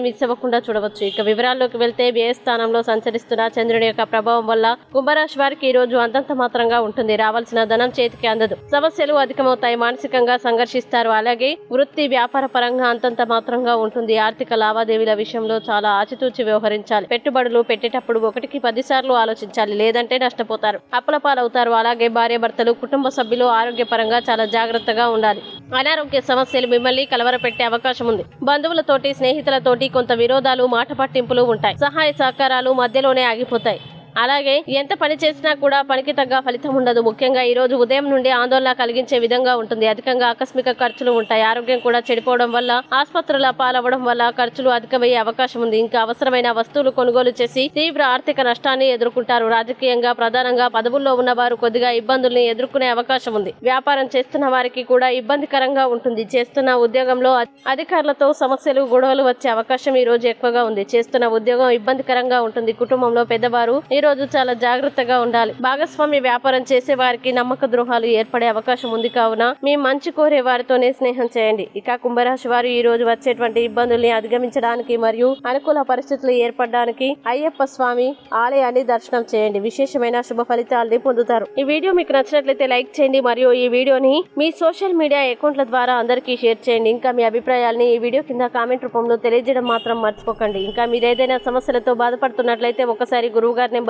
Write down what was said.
Miss అవ్వకుండా చూడవచ్చు. ఇక వివరాల్లోకి వెళ్తే వ్యయ స్థానంలో సంచరిస్తున్న చంద్రుడి యొక్క ప్రభావం వల్ల కుంభరాశి వారికి ఈ రోజు అంతంత మాత్రంగా ఉంటుంది. రావాల్సిన ధనం చేతికి అందదు. సమస్యలు అధికమవుతాయి. మానసికంగా సంఘర్షిస్తారు. అలాగే వృత్తి వ్యాపార పరంగా అంతంత మాత్రంగా ఉంటుంది. ఆర్థిక లావాదేవీల విషయంలో చాలా ఆచితూచి వ్యవహరించాలి. పెట్టుబడులు పెట్టేటప్పుడు ఒకటికి పదిసార్లు ఆలోచించాలి. లేదంటే నష్టపోతారు. అప్పుల పాలవుతారు. అలాగే భార్యాభర్తలు కుటుంబ సభ్యులు ఆరోగ్యపరంగా చాలా జాగ్రత్తగా ఉండాలి. అనారోగ్య సమస్యలు మిమ్మల్ని కలవరపెట్టే అవకాశం ఉంది. బంధువులతోటి స్నేహితులతోటి కొంత విరోధాలు మాట పట్టింపులు ఉంటాయి. సహాయ సహకారాలు మధ్యలోనే ఆగిపోతాయి. అలాగే ఎంత పని చేసినా కూడా పనికి తగ్గ ఫలితం ఉండదు. ముఖ్యంగా ఈ రోజు ఉదయం నుండి ఆందోళన కలిగించే విధంగా ఉంటుంది. అధికంగా ఆకస్మిక ఖర్చులు ఉంటాయి. ఆరోగ్యం కూడా చెడిపోవడం వల్ల ఆసుపత్రుల పాలవడం వల్ల ఖర్చులు అధికమయ్యే అవకాశం ఉంది. ఇంకా అవసరమైన వస్తువులు కొనుగోలు చేసి తీవ్ర ఆర్థిక నష్టాన్ని ఎదుర్కొంటారు. రాజకీయంగా ప్రధానంగా పదవుల్లో ఉన్న వారు కొద్దిగా ఇబ్బందుల్ని ఎదుర్కొనే అవకాశం ఉంది. వ్యాపారం చేస్తున్న వారికి కూడా ఇబ్బందికరంగా ఉంటుంది. చేస్తున్న ఉద్యోగంలో అధికారులతో సమస్యలు గొడవలు వచ్చే అవకాశం ఈ రోజు ఎక్కువగా ఉంది. చేస్తున్న ఉద్యోగం ఇబ్బందికరంగా ఉంటుంది. కుటుంబంలో పెద్దవారు ఈ రోజు చాలా జాగ్రత్తగా ఉండాలి. భాగస్వామి వ్యాపారం చేసే వారికి నమ్మక ద్రోహాలు ఏర్పడే అవకాశం ఉంది కావున మీ మంచి కోరే వారితోనే స్నేహం చేయండి. ఇక కుంభరాశి వారు ఈ రోజు వచ్చేటువంటి ఇబ్బందుల్ని అధిగమించడానికి మరియు అనుకూల పరిస్థితులు ఏర్పడడానికి అయ్యప్ప స్వామి ఆలయాన్ని దర్శనం చేయండి. విశేషమైన శుభ ఫలితాలని పొందుతారు. ఈ వీడియో మీకు నచ్చినట్లయితే లైక్ చేయండి. మరియు ఈ వీడియోని మీ సోషల్ మీడియా అకౌంట్ల ద్వారా అందరికీ షేర్ చేయండి. ఇంకా మీ అభిప్రాయాల్ని ఈ వీడియో కింద కామెంట్ రూపంలో తెలియజేయడం మాత్రం మర్చిపోకండి. ఇంకా మీరు ఏదైనా సమస్యలతో బాధపడుతున్నట్లయితే ఒకసారి గురువు గారి నెంబర్